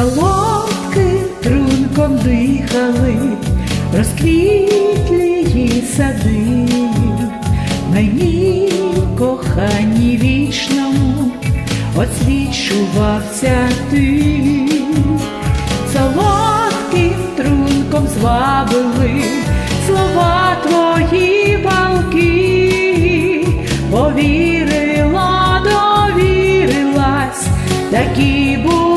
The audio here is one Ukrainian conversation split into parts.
солодким трунком дихали, розквітлі сади, мені коханні вічному освічувався ти, солодким трунком звабили слова твої палки, повірила, довірилась, такі були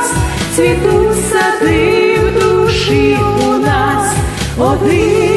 раз цвітуть сади в душі у нас. Один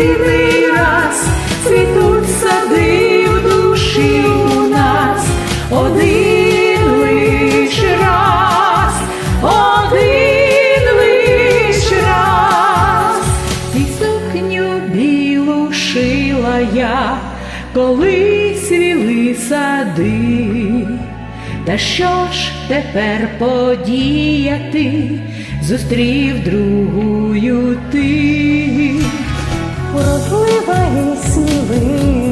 єдиний раз цвітуть сади в душі у нас один лиш раз, один лиш раз. І сукню білу шила я, коли свіли сади. Та що ж тепер подіяти, зустрів другую ти. Вродлива і смілива